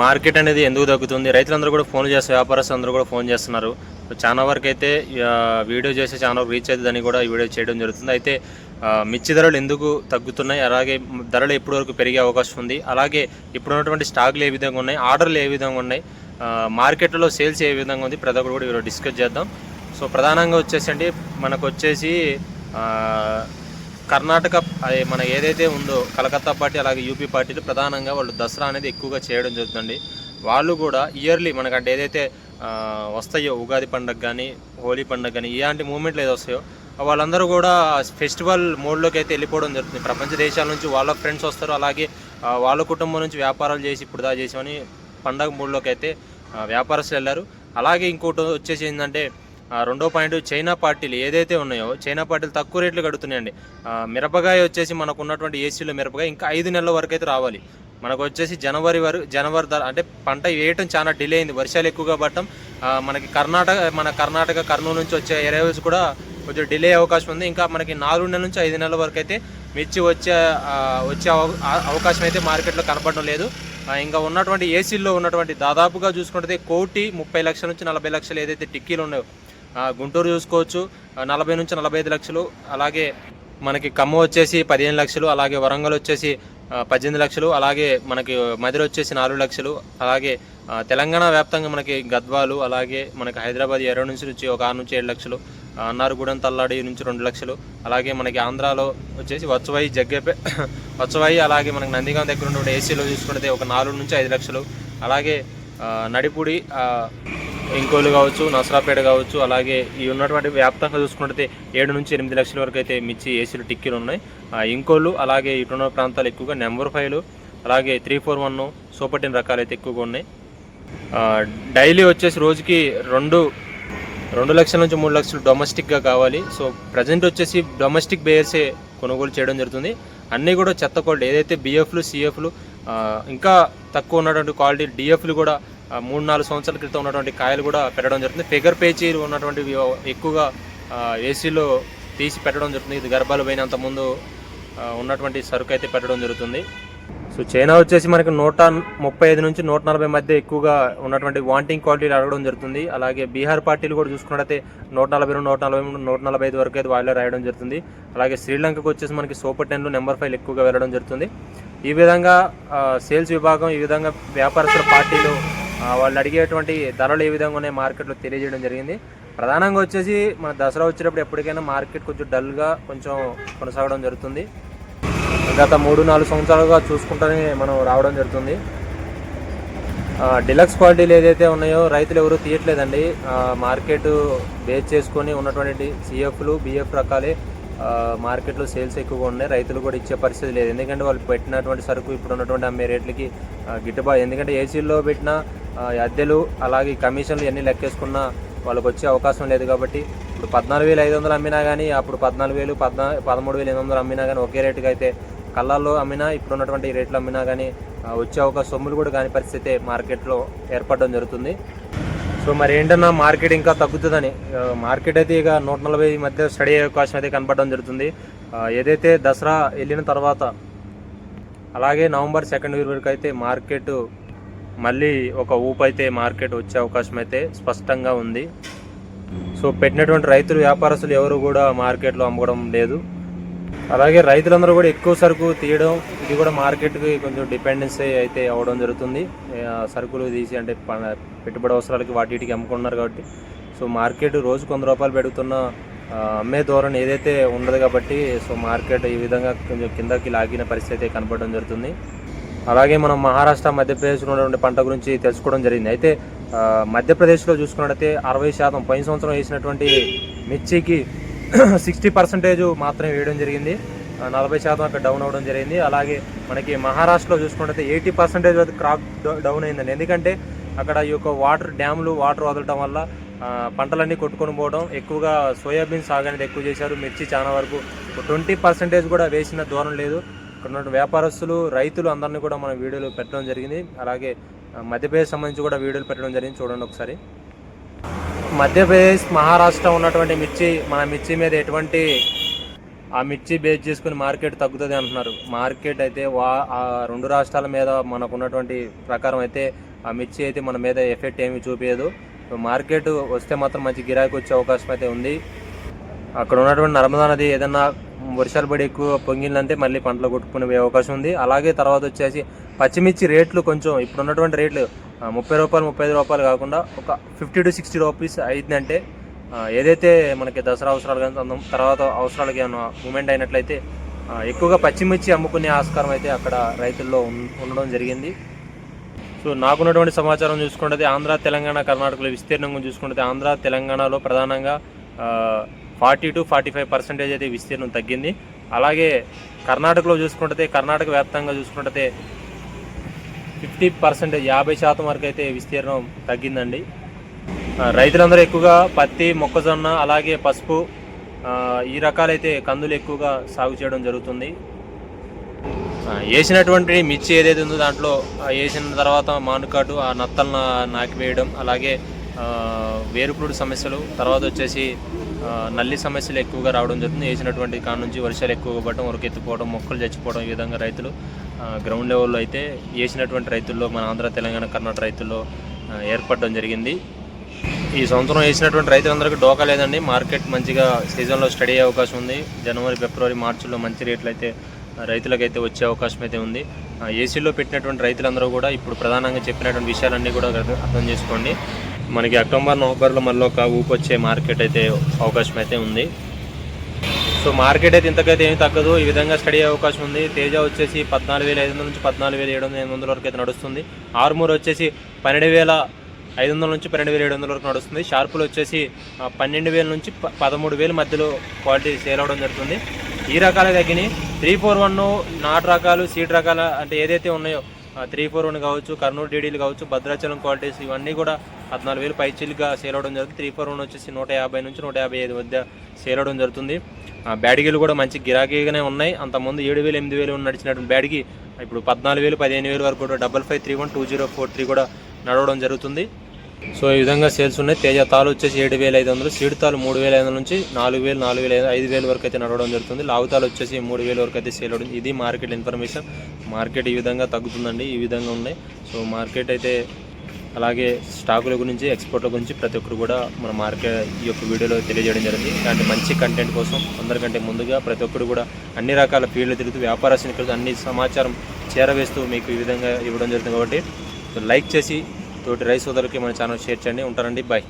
Market అనేది ఎందుకు తగ్గుతుంది? రైతులందరూ కూడా ఫోన్ చేస్తే వ్యాపారస్తులు అందరూ కూడా ఫోన్ చేస్తున్నారు. చాలా వరకు అయితే వీడియో చేసి చాలా వరకు రీచ్ అవుతుందని కూడా ఈ వీడియో చేయడం జరుగుతుంది. అయితే మిర్చి ధరలు ఎందుకు తగ్గుతున్నాయి? అలాగే ధరలు ఎప్పటి వరకు పెరిగే అవకాశం ఉంది. అలాగే ఇప్పుడు ఉన్నటువంటి స్టాక్లు ఏ విధంగా ఉన్నాయి? ఆర్డర్లు ఏ విధంగా ఉన్నాయి? మార్కెట్లో సేల్స్ ఏ విధంగా ఉంది? ప్రతి ఒక్కరు కూడా ఈరోజు డిస్కస్ చేద్దాం. సో ప్రధానంగా వచ్చేసి అండి మనకు వచ్చేసి కర్ణాటక అదే మన ఏదైతే ఉందో కలకత్తా పార్టీ అలాగే యూపీ పార్టీలు ప్రధానంగా వాళ్ళు దసరా అనేది ఎక్కువగా చేయడం జరుగుతుంది వాళ్ళు కూడా ఇయర్లీ మనకంటే ఏదైతే వస్తాయో ఉగాది పండుగ కానీ హోలీ పండుగ కానీ ఇలాంటి మూమెంట్లు ఏదో వస్తాయో వాళ్ళందరూ కూడా ఫెస్టివల్ మోడ్లోకి అయితే వెళ్ళిపోవడం జరుగుతుంది. ప్రపంచ దేశాల నుంచి వాళ్ళ ఫ్రెండ్స్ వస్తారు. అలాగే వాళ్ళ కుటుంబం నుంచి వ్యాపారాలు చేసి ఇప్పుడు దా చేసామని పండగ మూడ్లోకి అయితే వ్యాపారస్తులు వెళ్ళారు. అలాగే ఇంకోటి వచ్చేసి ఏంటంటే రెండో పాయింట్ చైనా పార్టీలు ఏదైతే ఉన్నాయో చైనా పార్టీలు తక్కువ రేట్లు కడుతున్నాయండి. మిరపకాయ వచ్చేసి మనకు ఉన్నటువంటి ఏసీలో మిరపకాయ ఇంకా ఐదు నెలల వరకు అయితే రావాలి. మనకు వచ్చేసి జనవరి వరకు జనవరి ధర అంటే పంట వేయటం చాలా డిలే అయింది. వర్షాలు ఎక్కువగా పడటం మనకి కర్ణాటక మన కర్ణాటక కర్నూలు నుంచి వచ్చే ఏరియాస్ కూడా కొంచెం డిలే అవకాశం ఉంది. ఇంకా మనకి నాలుగు నెలల నుంచి ఐదు నెలల వరకు అయితే మిర్చి వచ్చే వచ్చే అవ- అవకాశం అయితే మార్కెట్లో కనపడడం లేదు. ఇంకా ఉన్నటువంటి ఏసీల్లో ఉన్నటువంటి దాదాపుగా చూసుకుంటే కోటి ముప్పై లక్షల నుంచి నలభై లక్షలు ఏదైతే టిక్కీలు ఉన్నాయో గుంటూరు చూసుకోవచ్చు. నలభై నుంచి నలభై ఐదు లక్షలు. అలాగే మనకి ఖమ్మం వచ్చేసి పదిహేను లక్షలు. అలాగే వరంగల్ వచ్చేసి పద్దెనిమిది లక్షలు. అలాగే మనకి మధుర వచ్చేసి నాలుగు లక్షలు. అలాగే తెలంగాణ వ్యాప్తంగా మనకి గద్వాలు అలాగే మనకి హైదరాబాద్ ఎర్ర నుంచి నుంచి ఒక ఆరు నుంచి ఏడు లక్షలు. అన్నారుగూడెం తల్లాడి నుంచి రెండు లక్షలు. అలాగే మనకి ఆంధ్రాలో వచ్చేసి వచ్చవాయి జగ్గేపే వచ్చవాయి అలాగే మనకి నందిగాం దగ్గర ఉన్న ఏసీలో చూసుకుంటే ఒక నాలుగు నుంచి ఐదు లక్షలు. అలాగే నడిపూడి ఇంకోలు కావచ్చు నసరాపేట కావచ్చు అలాగే ఈ ఉన్నటువంటి వ్యాప్తంగా చూసుకుంటే ఏడు నుంచి ఎనిమిది లక్షల వరకు అయితే మిర్చి ఏసీలు టిక్కీలు ఉన్నాయి. ఆ, ఇంకోలు అలాగే ఇటున్న ప్రాంతాలు ఎక్కువగా నెంబర్ ఫైవ్లు అలాగే three four one super ten రకాలు అయితే ఎక్కువగా ఉన్నాయి. డైలీ వచ్చేసి రోజుకి రెండు రెండు లక్షల నుంచి మూడు లక్షలు డొమెస్టిక్గా కావాలి. సో ప్రజెంట్ వచ్చేసి డొమెస్టిక్ బేయర్సే కొనుగోలు చేయడం జరుగుతుంది. అన్నీ కూడా చెత్త కోల్డ్ ఏదైతే బిఎఫ్లు సిఎఫ్లు ఇంకా తక్కువ ఉన్నటువంటి క్వాలిటీ డిఎఫ్లు కూడా మూడు నాలుగు సంవత్సరాల క్రితం ఉన్నటువంటి కాయలు కూడా పెట్టడం జరుగుతుంది. ఫిగర్ పేచీలు ఉన్నటువంటి ఎక్కువగా ఏసీలో తీసి పెట్టడం జరుగుతుంది. ఇది గర్భాలు పోయినంత ముందు ఉన్నటువంటి సరుకు అయితే పెట్టడం జరుగుతుంది. సో చైనా వచ్చేసి మనకి నూట ముప్పై ఐదు నుంచి నూట నలభై మధ్య ఎక్కువగా ఉన్నటువంటి వాంటింగ్ క్వాలిటీలు అడగడం జరుగుతుంది. అలాగే బీహార్ పార్టీలు కూడా చూసుకున్నట్టయితే నూట నలభై రెండు నూట నలభై మూడు నూట నలభై ఐదు వరకు అయితే వాళ్ళే రాయడం జరుగుతుంది. అలాగే శ్రీలంకకు వచ్చేసి మనకి సూపర్ టెన్లు నెంబర్ ఫైవ్ ఎక్కువగా వెళ్ళడం జరుగుతుంది. ఈ విధంగా సేల్స్ విభాగం ఈ విధంగా వ్యాపారస్తుల పార్టీలు వాళ్ళు అడిగేటువంటి ధరలు ఏ విధంగా ఉన్నాయి మార్కెట్లో తెలియజేయడం జరిగింది. ప్రధానంగా వచ్చేసి మన దసరా వచ్చేటప్పుడు ఎప్పటికైనా మార్కెట్ కొంచెం డల్గా కొంచెం కొనసాగడం జరుగుతుంది. గత మూడు నాలుగు సంవత్సరాలుగా చూసుకుంటూనే మనం రావడం జరుగుతుంది. డిలక్స్ క్వాలిటీలు ఏదైతే ఉన్నాయో రైతులు ఎవరు తీయట్లేదండి. మార్కెట్ బేస్ చేసుకొని ఉన్నటువంటి సిఎఫ్లు బిఎఫ్ రకాలే మార్కెట్లో సేల్స్ ఎక్కువగా ఉన్నాయి. రైతులు కూడా ఇచ్చే పరిస్థితి లేదు. ఎందుకంటే వాళ్ళు పెట్టినటువంటి సరుకు ఇప్పుడు ఉన్నటువంటి అమ్మే రేట్లకి గిట్టుబాటు. ఎందుకంటే ఏసీల్లో పెట్టిన అద్దెలు అలాగే కమిషన్లు ఇవన్నీ లెక్కేసుకున్న వాళ్ళకి వచ్చే అవకాశం లేదు కాబట్టి ఇప్పుడు పద్నాలుగు వేలు ఐదు వందలు అమ్మినా కానీ అప్పుడు పద్నాలుగు వేలు పద్నా పదమూడు వేలు ఎనిమిది వందలు అమ్మినా కానీ ఒకే రేటుగా అయితే కళ్ళల్లో అమ్మినా ఇప్పుడు ఉన్నటువంటి రేట్లు అమ్మినా కానీ వచ్చే అవకాశం సొమ్ములు కూడా కాని పరిస్థితి మార్కెట్లో ఏర్పడడం జరుగుతుంది. సో మరి ఏంటన్నా మార్కెట్ ఇంకా తగ్గుతుందని మార్కెట్ అయితే ఇక నూట నలభై మధ్య స్టడీ అయ్యే అవకాశం అయితే కనపడడం జరుగుతుంది. ఏదైతే దసరా వెళ్ళిన తర్వాత అలాగే నవంబర్ సెకండ్ వీక్ వరకు అయితే మార్కెట్ మళ్ళీ ఒక ఊపు అయితే మార్కెట్ వచ్చే అవకాశం అయితే స్పష్టంగా ఉంది. సో పెట్టినటువంటి రైతులు వ్యాపారస్తులు ఎవరు కూడా మార్కెట్లో అమ్మడం లేదు. అలాగే రైతులందరూ కూడా ఎక్కువ సరుకు తీయడం ఇది కూడా మార్కెట్కి కొంచెం డిపెండెన్సీ అయితే అవ్వడం జరుగుతుంది. సరుకులు తీసి అంటే పెట్టుబడి అవసరాలకి వాటికి అమ్ముకుంటున్నారు అమ్ముకున్నారు కాబట్టి. సో మార్కెట్ రోజు కొంత రూపాయలు పెడుతున్న అమ్మే ధోరణి ఏదైతే ఉండదు కాబట్టి సో మార్కెట్ ఈ విధంగా కొంచెం కిందకి లాగిన పరిస్థితి అయితే కనపడడం జరుగుతుంది. అలాగే మనం మహారాష్ట్ర మధ్యప్రదేశ్లో ఉన్నటువంటి పంట గురించి తెలుసుకోవడం జరిగింది. అయితే మధ్యప్రదేశ్లో చూసుకున్నట్టయితే అరవై శాతం పై సంవత్సరం వేసినటువంటి మిర్చికి సిక్స్టీ పర్సెంటేజ్ మాత్రమే వేయడం జరిగింది. నలభై శాతం అక్కడ డౌన్ అవ్వడం జరిగింది. అలాగే మనకి మహారాష్ట్రలో చూసుకున్నట్లయితే ఎయిటీ పర్సెంటేజ్ వరకు క్రాప్ డౌన్ అయిందండి. ఎందుకంటే అక్కడ ఈ యొక్క వాటర్ డ్యాములు వాటర్ వదలటం వల్ల పంటలన్నీ కొట్టుకొని పోవడం ఎక్కువగా సోయాబీన్ సాగు అనేది ఎక్కువ చేశారు. మిర్చి చాలా వరకు ట్వంటీ పర్సెంటేజ్ కూడా వేసిన దూరం లేదు. ఇక్కడ ఉన్న వ్యాపారస్తులు రైతులు అందరినీ కూడా మనం వీడియోలు పెట్టడం జరిగింది. అలాగే మధ్యప్రదేశ్ సంబంధించి కూడా వీడియోలు పెట్టడం జరిగింది. చూడండి ఒకసారి. మధ్యప్రదేశ్ మహారాష్ట్ర ఉన్నటువంటి మిర్చి మన మిర్చి మీద ఎటువంటి ఆ మిర్చి బేస్ చేసుకుని మార్కెట్ తగ్గుతుంది అంటున్నారు. మార్కెట్ అయితే వా ఆ రెండు రాష్ట్రాల మీద మనకు ఉన్నటువంటి ప్రకారం అయితే ఆ మిర్చి అయితే మన మీద ఎఫెక్ట్ ఏమీ చూపించదు మార్కెట్ వస్తే మాత్రం మంచి గిరాకీ వచ్చే అవకాశం అయితే ఉంది. అక్కడ ఉన్నటువంటి నర్మదా నది ఏదన్నా వర్షాలు పడి ఎక్కువ పొంగిందంటే మళ్ళీ పంటలు కొట్టుకునే అవకాశం ఉంది. అలాగే తర్వాత వచ్చేసి పచ్చిమిర్చి రేట్లు కొంచెం ఇప్పుడు ఉన్నటువంటి రేట్లు ముప్పై రూపాయలు ముప్పై ఐదు రూపాయలు కాకుండా ఒక ఫిఫ్టీ టు సిక్స్టీ రూపీస్ అయిందంటే ఏదైతే మనకి దసరా అవసరాలు కానీ అందం- తర్వాత అవసరాలకి మూమెంట్ అయినట్లయితే ఎక్కువగా పచ్చిమిర్చి అమ్ముకునే ఆస్కారం అయితే అక్కడ రైతుల్లో ఉండడం జరిగింది. సో నాకున్నటువంటి సమాచారం చూసుకుంటే ఆంధ్ర తెలంగాణ కర్ణాటకలో విస్తీర్ణంగా చూసుకుంటే ఆంధ్ర తెలంగాణలో ప్రధానంగా forty to forty five percentage అయితే విస్తీర్ణం తగ్గింది. అలాగే కర్ణాటకలో చూసుకుంటే కర్ణాటక వ్యాప్తంగా చూసుకుంటే ఫిఫ్టీ పర్సెంటేజ్ యాభై శాతం వరకు అయితే విస్తీర్ణం తగ్గిందండి. రైతులందరూ ఎక్కువగా పత్తి మొక్కజొన్న అలాగే పసుపు ఈ రకాలైతే కందులు ఎక్కువగా సాగు చేయడం జరుగుతుంది. వేసినటువంటి మిర్చి ఏదైతే ఉందో దాంట్లో వేసిన తర్వాత మానుకాటు ఆ నత్తలను నాకివేయడం అలాగే వేరుపురుడు సమస్యలు తర్వాత వచ్చేసి నల్లి సమస్యలు ఎక్కువగా రావడం జరుగుతుంది. వేసినటువంటి కాడ నుంచి వర్షాలు ఎక్కువగా పడడం ఉరకెత్తిపోవడం మొక్కలు చచ్చిపోవడం ఈ విధంగా రైతులు గ్రౌండ్ లెవెల్లో అయితే వేసినటువంటి రైతుల్లో మన ఆంధ్ర తెలంగాణ కర్ణాటక రైతుల్లో ఏర్పడడం జరిగింది. ఈ సంవత్సరం వేసినటువంటి రైతులందరికీ డోకా లేదండి. మార్కెట్ మంచిగా సీజన్లో స్టడీ అయ్యే అవకాశం ఉంది. జనవరి ఫిబ్రవరి మార్చిలో మంచి రేట్లు అయితే రైతులకైతే వచ్చే అవకాశం అయితే ఉంది. ఏసీలో పెట్టినటువంటి రైతులందరూ కూడా ఇప్పుడు ప్రధానంగా చెప్పినటువంటి విషయాలన్నీ కూడా అర్థం చేసుకోండి. మనకి అక్టోబర్ నవంబర్లో మళ్ళీ ఒక ఊపు వచ్చే మార్కెట్ అయితే అవకాశం అయితే ఉంది. సో మార్కెట్ అయితే ఇంతకైతే ఏమి తగ్గదు. ఈ విధంగా స్టడీ అయ్యే అవకాశం ఉంది. తేజ వచ్చేసి పద్నాలుగు వేల ఐదు వందల నుంచి పద్నాలుగు వేల ఏడు వందల ఎనిమిది వందల వరకు అయితే నడుస్తుంది. ఆర్మూర్ వచ్చేసి పన్నెండు వేల ఐదు వందల నుంచి పన్నెండు వేల ఏడు వందల వరకు నడుస్తుంది. షార్పులు వచ్చేసి పన్నెండు వేల నుంచి పదమూడు వేల మధ్యలో క్వాలిటీ సేల్ అవడం జరుగుతుంది. ఈ రకాల తగ్గినాయి త్రీ ఫోర్ వన్ నాటు రకాలు సీడ్ రకాల అంటే ఏదైతే ఉన్నాయో త్రీ ఫోర్ వన్ కావచ్చు కర్నూలు డీడీలు కావచ్చు భద్రాచలం క్వాలిటీస్ ఇవన్నీ కూడా పద్నాలుగు వేలు పైచిలుగా సేల్ అవడం జరుగుతుంది. త్రీ ఫోర్ వన్ వచ్చేసి నూట యాభై నుంచి నూట యాభై ఐదు మధ్య సేల్ అవడం జరుగుతుంది. ఆ బ్యాడిగీలు కూడా మంచి గిరాకీగానే ఉన్నాయి. అంతకుముందు ఏడు వేలు ఎనిమిది వేలు నడిచినటువంటి బ్యాడిగి ఇప్పుడు పద్నాలుగు వేలు పదిహేను వేలు వరకు కూడా double five three one two zero four three కూడా నడవడం జరుగుతుంది. సో ఈ విధంగా సేల్స్ ఉన్నాయి. తేజ తాలు వచ్చేసి ఏడు వేల ఐదు వందలు సీడ్ తాలు మూడు వేల ఐదు వందల నుంచి నాలుగు వేలు నాలుగు వేల ఐదు ఐదు వేల వరకు అయితే నడవడం జరుగుతుంది. లావుతాలు వచ్చేసి మూడు వేల వరకు అయితే సేల్ అవడం ఇది మార్కెట్ ఇన్ఫర్మేషన్. మార్కెట్ ఈ విధంగా తగ్గుతుందండి. ఈ విధంగా ఉన్నాయి. సో మార్కెట్ అయితే అలాగే స్టాకుల గురించి ఎక్స్పోర్ట్ల గురించి ప్రతి ఒక్కరు కూడా మన మార్కెట్ ఈ యొక్క వీడియోలో తెలియజేయడం జరిగింది. ఇలాంటి మంచి కంటెంట్ కోసం అందరికంటే ముందుగా ప్రతి ఒక్కరు కూడా అన్ని రకాల ఫీల్డ్లు తిరుగుతూ వ్యాపారస్తులు తిరుగుతూ అన్ని సమాచారం చేరవేస్తూ మీకు ఈ విధంగా ఇవ్వడం జరుగుతుంది కాబట్టి లైక్ చేసి తోటి రైస్ సోదరులకి మన ఛానల్ షేర్ చేయండి. ఉంటారండి బాయ్.